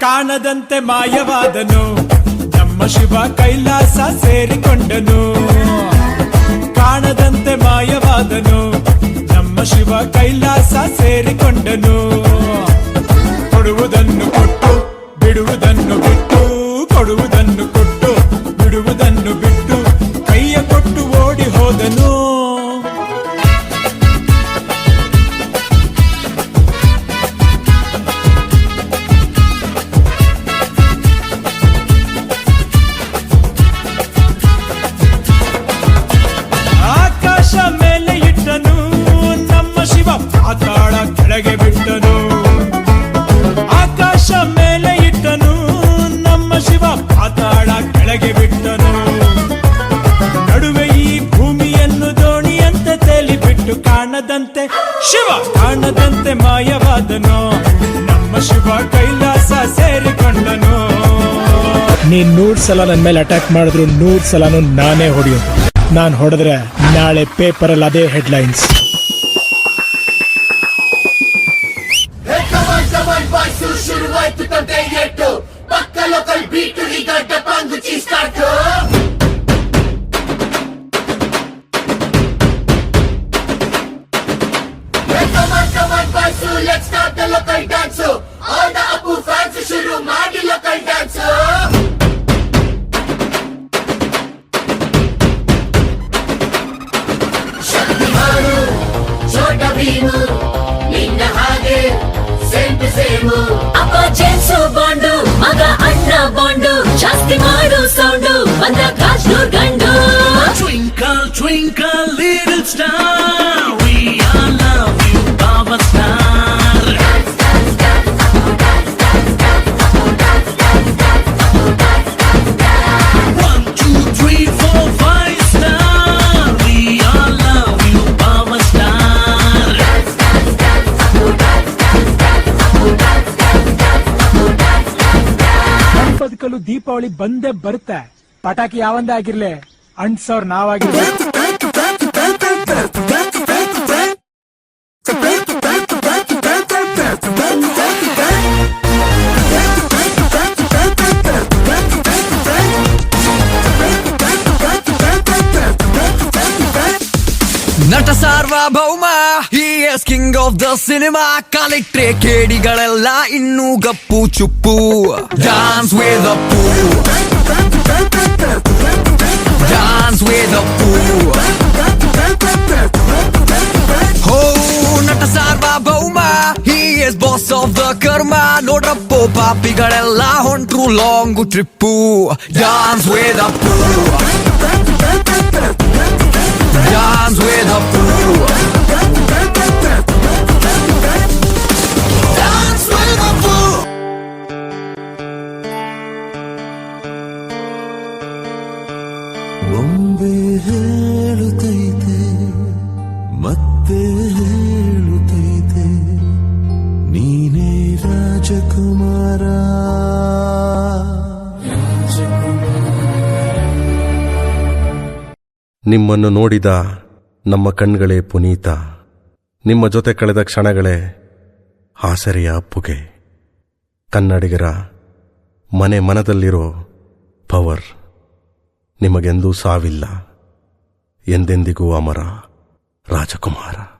ಕಾಣದಂತೆ ಮಾಯವಾದನು. ನಮ್ಮ ಶಿವ ಕೈಲಾಸ ಸೇರಿಕೊಂಡನು. ಕಾಣದಂತೆ ಮಾಯವಾದನು. ನಮ್ಮ ಶಿವ ಕೈಲಾಸ ಸೇರಿಕೊಂಡನು. ಆಕಾಶ ಮೇಲೆ ಇಟ್ಟನು, ನಮ್ಮ ಶಿವ ಪಾತಾಳ ಕೆಳಗೆ ಬಿಟ್ಟನು. ಆಕಾಶ ಮೇಲೆ ಇಟ್ಟನು, ನಮ್ಮ ಶಿವ ಪಾತಾಳ ಕೆಳಗೆ ಬಿಟ್ಟನು. ನಡುವೆ ಈ ಭೂಮಿಯನ್ನು ದೋಣಿಯಂತೆ ತೇಲಿ ಬಿಟ್ಟು ಕಾಣದಂತೆ, ಶಿವ ಕಾಣದಂತೆ ಮಾಯವಾದನು. ನಮ್ಮ ಶಿವ ಕೈಲಾಸ ಸೇರಿಕೊಂಡನು. ನೀನ್ ನೂರ್ ಸಲ ನನ್ ಮೇಲೆ ಅಟ್ಯಾಕ್ ಮಾಡಿದ್ರು ನೂರ್ ಸಲನು ನಾನೇ ಹೊಡೆಯೋದು. ನಾನ್ ಹೊಡೆದ್ರೆ ನಾಳೆ ಪೇಪರ್ ಅಲ್ಲಿ ಅದೇ headlines Let's start the local dance. All the local fans ಈಗ ಚೋಟ ಭೀಮು ನಿನ್ನ ಹಾಗೆ ಸೇಮ್ ಸೇಮು. ಅಪ್ಪ ಜೇಮ್ಸು ಬಾಂಡು ಮಗ ಅಣ್ಣ ಬಾಂಡು ಜಾಸ್ತಿ ಮಾಡು ಸೌಂಡು ಬಂದ ಕಾಶ್ನೂರ್ ಗಂಡು. ಟ್ವಿಂಕಲ್ ಟ್ವಿಂಕಲ್ ಲಿಟಲ್ star, ಬದುಕಲು ದೀಪಾವಳಿ ಬಂದೇ ಬರುತ್ತೆ. ಪಟಾಕಿ ಯಾವಂದೇ ಆಗಿರ್ಲಿ ಅಂಟ್ಸೋರ್ ನಾವಾಗಿರ್ಲಿ. Nata Saarvabhowma is king of the cinema ಕಾಲಿಟ್ರೆ ಕೇಡಿಗಳೆಲ್ಲ ಇನ್ನೂ ಗಪ್ಪು ಚುಪ್ಪು. ಡಾನ್ಸ್ ವೇದ ಅಪ್ಪು ಡಾನ್ಸ್ ವೇದ ಹೋ, Nata Saarvabhowma he is of the ಕರ್ಮ, ನೋಡ್ರಪ್ಪೋ ಪಾಪಿಗಳೆಲ್ಲ ಹೊಂಟ್ರು long trip dance Veda Appu Dance with a fool. Dance with a fool. ಒಮ್ಮೆ ಹೇಳುತ್ತೈತೆ ಮತ್ತೆ ಹೇಳುತ್ತೈತೆ ನೀನೇ ರಾಜಕುಮಾರ ನಿಮ್ಮನ್ನು ನೋಡಿದ ನಮ್ಮ ಕಣ್ಗಳೇ ಪುನೀತ. ನಿಮ್ಮ ಜೊತೆ ಕಳೆದ ಕ್ಷಣಗಳೇ ಆಸರೆಯ ಅಪ್ಪುಗೆ ಕನ್ನಡಿಗರ ಮನೆ ಮನದಲ್ಲಿರೋ ಪವರ್ ನಿಮಗೆಂದೂ ಸಾವಿಲ್ಲ. ಎಂದೆಂದಿಗೂ ಅಮರ ರಾಜಕುಮಾರ.